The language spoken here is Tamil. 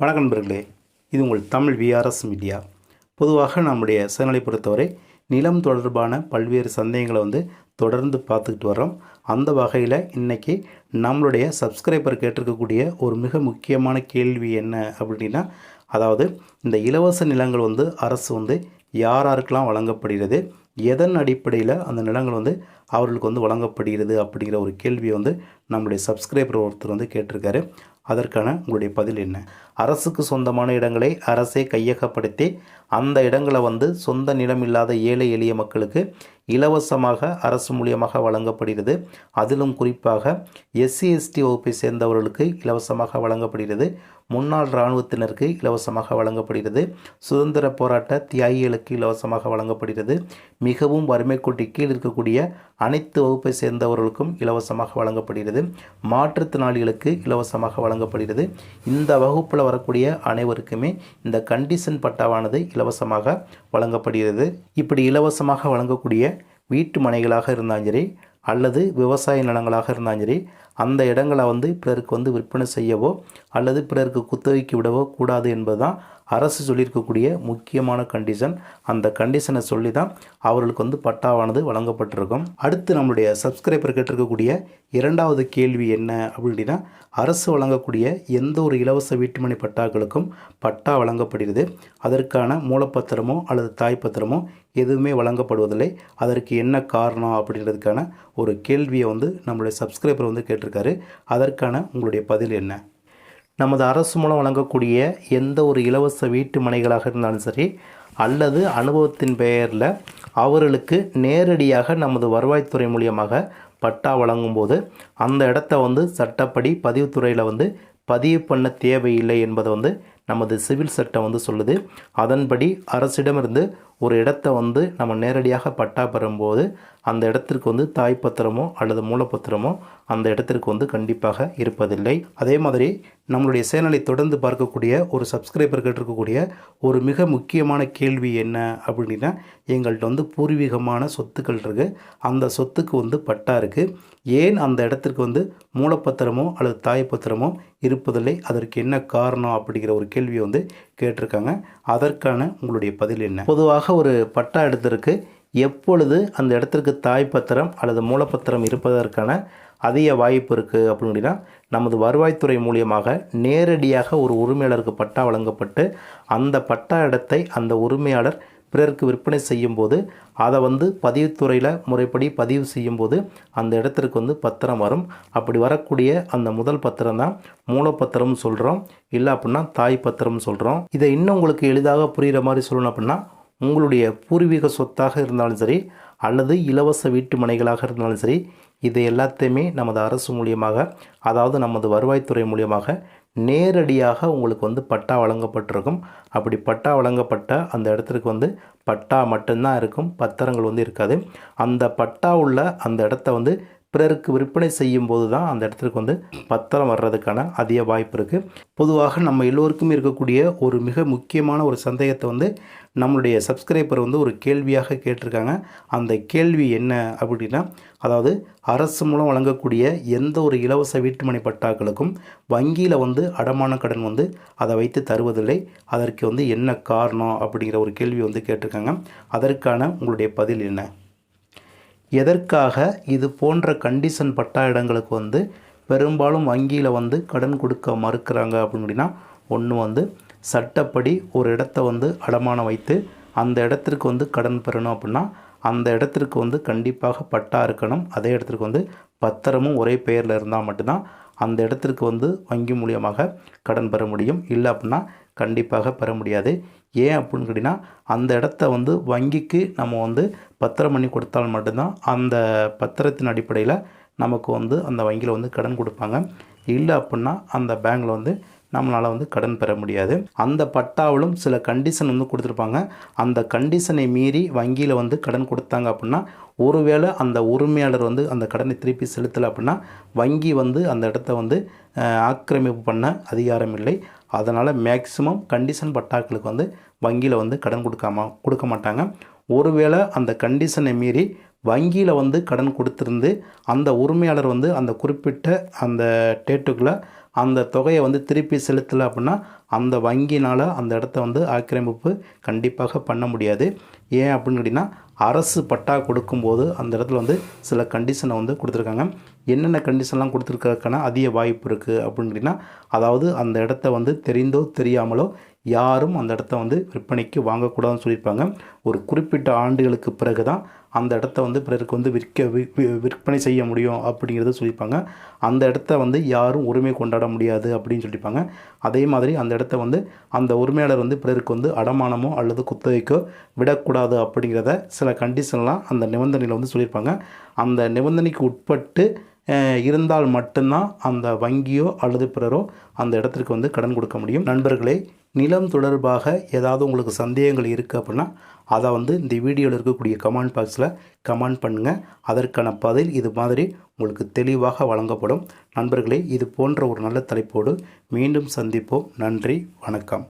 வணக்கம் நண்பர்களே இது உங்கள் தமிழ் விஆர்எஸ் மீடியா பொதுவாக நம்முடைய சேனலை பொறுத்தவரை நிலம் தொடர்பான பல்வேறு சந்தேகங்களை வந்து தொடர்ந்து பார்த்துக்கிட்டு வரோம் அந்த வகையில் இன்றைக்கி நம்மளுடைய சப்ஸ்கிரைபர் கேட்டிருக்கக்கூடிய ஒரு மிக முக்கியமான கேள்வி என்ன அப்படின்னா அதாவது இந்த இலவச நிலங்கள் வந்து அரசு வந்து யார் யாருக்கெல்லாம் வழங்கப்படுகிறது எதன் அடிப்படையில் அந்த நிலங்கள் வந்து அவர்களுக்கு வந்து வழங்கப்படுகிறது அப்படிங்கிற ஒரு கேள்வியை வந்து நம்முடைய சப்ஸ்கிரைபர் ஒருத்தர் வந்து கேட்டிருக்காரு. அதற்கான உங்களுடைய பதில் என்ன? அரசுக்கு சொந்தமான இடங்களை அரசே கையகப்படுத்தி அந்த இடங்களை வந்து சொந்த நிலம் இல்லாத ஏழை எளிய மக்களுக்கு இலவசமாக அரசு மூலியமாக வழங்கப்படுகிறது. அதிலும் குறிப்பாக எஸ்சி எஸ்டி வகுப்பை சேர்ந்தவர்களுக்கு இலவசமாக வழங்கப்படுகிறது. முன்னாள் இராணுவத்தினருக்கு இலவசமாக வழங்கப்படுகிறது. சுதந்திர போராட்ட தியாகிகளுக்கு இலவசமாக வழங்கப்படுகிறது. மிகவும் வறுமை கோட்டி கீழ் இருக்கக்கூடிய அனைத்து வகுப்பை சேர்ந்தவர்களுக்கும் இலவசமாக வழங்கப்படுகிறது. மாற்றுத்திறனாளிகளுக்கு இலவசமாக வழங்கப்படுகிறது. இந்த வகுப்பில் வரக்கூடிய அனைவருக்குமே இந்த கண்டிஷன் பட்டாவானது இலவசமாக வழங்கப்படுகிறது. இப்படி இலவசமாக வழங்கக்கூடிய வீட்டு மனைகளாக இருந்தாலும் சரி அல்லது விவசாய நிலங்களாக இருந்தாலும் சரி அந்த இடங்களை வந்து பிறருக்கு வந்து விற்பனை செய்யவோ அல்லது பிறருக்கு குத்தகைக்கு விடவோ கூடாது என்பதுதான் அரசு சொல்லியிருக்கக்கூடிய முக்கியமான கண்டிஷன் அந்த கண்டிஷனை சொல்லி தான் அவர்களுக்கு வந்து பட்டாவானது வழங்கப்பட்டிருக்கும். அடுத்து நம்மளுடைய சப்ஸ்கிரைபர் கேட்டிருக்கக்கூடிய இரண்டாவது கேள்வி என்ன அப்படின்னா அரசு வழங்கக்கூடிய எந்த ஒரு இலவச வீட்டுமனை பட்டாக்களுக்கும் பட்டா வழங்கப்படுகிறது. அதற்கான மூலப்பத்திரமோ அல்லது தாய்ப்பத்திரமோ எதுவுமே வழங்கப்படுவதில்லை. அதற்கு என்ன காரணம் அப்படின்றதுக்கான ஒரு கேள்வியை வந்து நம்மளுடைய சப்ஸ்கிரைபர் வந்து கேட்டிருக்காரு. அதற்கான உங்களுடைய பதில் என்ன? நமது அரசு மூலம் வழங்கக்கூடிய எந்த ஒரு இலவச வீட்டு மனைகளாக இருந்தாலும் சரி அல்லது அனுபவத்தின் பெயரில் அவர்களுக்கு நேரடியாக நமது வருவாய்த்துறை மூலியமாக பட்டா வழங்கும்போது அந்த இடத்த வந்து சட்டப்படி பதிவுத்துறையில் வந்து பதிவு பண்ண தேவையில்லை என்பதை வந்து நமது சிவில் சட்டம் வந்து சொல்லுது. அதன்படி அரசிடமிருந்து ஒரு இடத்த வந்து நம்ம நேரடியாக பட்டா பெறும்போது அந்த இடத்திற்கு வந்து தாய்ப்பத்திரமோ அல்லது மூலப்பத்திரமோ அந்த இடத்திற்கு வந்து கண்டிப்பாக இருப்பதில்லை. அதே மாதிரி நம்மளுடைய சேனலை தொடர்ந்து பார்க்கக்கூடிய ஒரு சப்ஸ்கிரைபர் கேட்டிருக்கக்கூடிய ஒரு மிக முக்கியமான கேள்வி என்ன அப்படின்னா எங்கள்கிட்ட வந்து பூர்வீகமான சொத்துக்கள் இருக்குது அந்த சொத்துக்கு வந்து பட்டா இருக்குது ஏன் அந்த இடத்திற்கு வந்து மூலப்பத்திரமோ அல்லது தாய்ப்பத்திரமோ இருப்பதில்லை? அதற்கு என்ன காரணம் அப்படிங்கிற ஒரு கேள்வியை வந்து கேட்டிருக்காங்க. அதற்கான உங்களுடைய பதில் என்ன? பொதுவாக ஒரு பட்டா இடத்திற்கு எப்பொழுது அந்த இடத்திற்கு தாய் பத்திரம் அல்லது மூலப்பத்திரம் இருப்பதற்கான அதிக வாய்ப்பு இருக்குது அப்படின்னா நமது வருவாய்த்துறை மூலியமாக நேரடியாக ஒரு உரிமையாளருக்கு பட்டா வழங்கப்பட்டு அந்த பட்டா இடத்தை அந்த உரிமையாளர் பிறருக்கு விற்பனை செய்யும்போது அதை வந்து பதிவுத்துறையில் முறைப்படி பதிவு செய்யும்போது அந்த இடத்திற்கு வந்து பத்திரம் வரும். அப்படி வரக்கூடிய அந்த முதல் பத்திரம் தான் மூலப்பத்திரம்னு சொல்கிறோம் இல்லை அப்படின்னா தாய் பத்திரம்னு சொல்கிறோம் இதை இன்னும் உங்களுக்கு எளிதாக புரிகிற மாதிரி சொல்லணும் அப்படின்னா உங்களுடைய பூர்வீக சொத்தாக இருந்தாலும் சரி அல்லது இலவச வீட்டு மனைகளாக இருந்தாலும் சரி இது எல்லாத்தையுமே நமது அரசு மூலியமாக அதாவது நமது வருவாய்த்துறை மூலியமாக நேரடியாக உங்களுக்கு வந்து பட்டா வழங்கப்பட்டிருக்கும். அப்படி பட்டா வழங்கப்பட்ட அந்த இடத்திற்கு வந்து பட்டா மட்டும்தான் இருக்கும் பத்திரங்கள் வந்து இருக்காது. அந்த பட்டா உள்ள அந்த இடத்த வந்து பிறருக்கு விற்பனை செய்யும் போது தான் அந்த இடத்திற்கு வந்து பத்திரம் வர்றதுக்கான அதிக வாய்ப்பு இருக்குது பொதுவாக நம்ம எல்லோருக்கும் இருக்கக்கூடிய ஒரு மிக முக்கியமான ஒரு சந்தேகத்தை வந்து நம்மளுடைய சப்ஸ்கிரைபர் வந்து ஒரு கேள்வியாக கேட்டிருக்காங்க. அந்த கேள்வி என்ன அப்படின்னா அதாவது அரசு மூலம் வழங்கக்கூடிய எந்த ஒரு இலவச வீட்டுமனை பட்டாக்களுக்கும் வங்கியில் வந்து அடமான கடன் வந்து அதை வைத்து தருவதில்லை. அதற்கு வந்து என்ன காரணம் அப்படிங்கிற ஒரு கேள்வி வந்து கேட்டிருக்காங்க. அதற்கான உங்களுடைய பதில் என்ன? எதற்காக இது போன்ற கண்டிஷன் பட்டா இடங்களுக்கு வந்து பெரும்பாலும் வங்கியில் வந்து கடன் கொடுக்க மறுக்கிறாங்க அப்படின்னா ஒன்று வந்து சட்டப்படி ஒரு இடத்த வந்து அடமானம் வைத்து அந்த இடத்திற்கு வந்து கடன் பெறணும் அப்படின்னா அந்த இடத்திற்கு வந்து கண்டிப்பாக பட்டா இருக்கணும். அதே இடத்திற்கு வந்து பத்திரமும் ஒரே பெயரில் இருந்தால் மட்டும்தான் அந்த இடத்திற்கு வந்து வங்கி மூலியமாக கடன் பெற முடியும். இல்லை அப்படின்னா கண்டிப்பாக பெற முடியாது. ஏன் அப்படின்னு கேட்டிங்கன்னா அந்த இடத்த வந்து வங்கிக்கு நம்ம வந்து பத்திரம் பண்ணி கொடுத்தால் மட்டும்தான் அந்த பத்திரத்தின் அடிப்படையில் நமக்கு வந்து அந்த வங்கியில் வந்து கடன் கொடுப்பாங்க. இல்லை அப்படின்னா அந்த பேங்கில் வந்து நம்மளால் வந்து கடன் பெற முடியாது. அந்த பட்டாவிலும் சில கண்டிஷன் வந்து கொடுத்துருப்பாங்க. அந்த கண்டிஷனை மீறி வங்கியில் வந்து கடன் கொடுத்தாங்க அப்படின்னா ஒருவேளை அந்த உரிமையாளர் வந்து அந்த கடனை திருப்பி செலுத்தலை அப்படின்னா வங்கி வந்து அந்த இடத்த வந்து ஆக்கிரமிப்பு பண்ண அதிகாரம் இல்லை. அதனால் மேக்ஸிமம் கண்டிஷன் பட்டாக்களுக்கு வந்து வங்கியில் வந்து கடன் கொடுக்காம கொடுக்க மாட்டாங்க. ஒருவேளை அந்த கண்டிஷனை மீறி வங்கியில் வந்து கடன் கொடுத்துருந்து அந்த உரிமையாளர் வந்து அந்த குறிப்பிட்ட அந்த டேட்டுக்குள்ளே அந்த தொகையை வந்து திருப்பி செலுத்தலை அப்படின்னா அந்த வங்கினால் அந்த இடத்த வந்து ஆக்கிரமிப்பு கண்டிப்பாக பண்ண முடியாது. ஏன் அப்படின்னு கேட்டிங்கன்னா அரசு பட்டா கொடுக்கும்போது அந்த இடத்துல வந்து சில கண்டிஷனை வந்து கொடுத்துருக்காங்க. என்னென்ன கண்டிஷன்லாம் கொடுத்துருக்கறதுக்கான அதிக வாய்ப்பு இருக்குது அப்படின்னு கேட்டிங்கன்னா அதாவது அந்த இடத்த வந்து தெரிந்தோ தெரியாமலோ யாரும் அந்த இடத்த வந்து விற்பனைக்கு வாங்கக்கூடாதுன்னு சொல்லியிருப்பாங்க. ஒரு குறிப்பிட்ட ஆண்டுகளுக்கு பிறகு தான் அந்த இடத்த வந்து பிறருக்கு வந்து விற்க விற்பனை செய்ய முடியும் அப்படிங்கிறத சொல்லியிருப்பாங்க. அந்த இடத்த வந்து யாரும் உரிமை கொண்டாட முடியாது அப்படின்னு சொல்லியிருப்பாங்க. அதே மாதிரி அந்த இடத்த வந்து அந்த உரிமையாளர் வந்து பிறருக்கு வந்து அடமானமோ அல்லது குத்தகைக்கோ விடக்கூடாது அப்படிங்கிறத சில கண்டிஷன்லாம் அந்த நிபந்தனையில் வந்து சொல்லியிருப்பாங்க. அந்த நிபந்தனைக்கு உட்பட்டு இருந்தால் மட்டும்தான் அந்த வங்கியோ அல்லது பிறரோ அந்த இடத்திற்கு வந்து கடன் கொடுக்க முடியும். நண்பர்களே நிலம் தொடர்பாக ஏதாவது உங்களுக்கு சந்தேகங்கள் இருக்குது அப்படின்னா அதை வந்து இந்த வீடியோவில் இருக்கக்கூடிய கமெண்ட் பாக்ஸில் கமெண்ட் பண்ணுங்கள் அதற்கான பதில் இது மாதிரி உங்களுக்கு தெளிவாக வழங்கப்படும். நண்பர்களே இது போன்ற ஒரு நல்ல தலைப்போடு மீண்டும் சந்திப்போம். நன்றி வணக்கம்.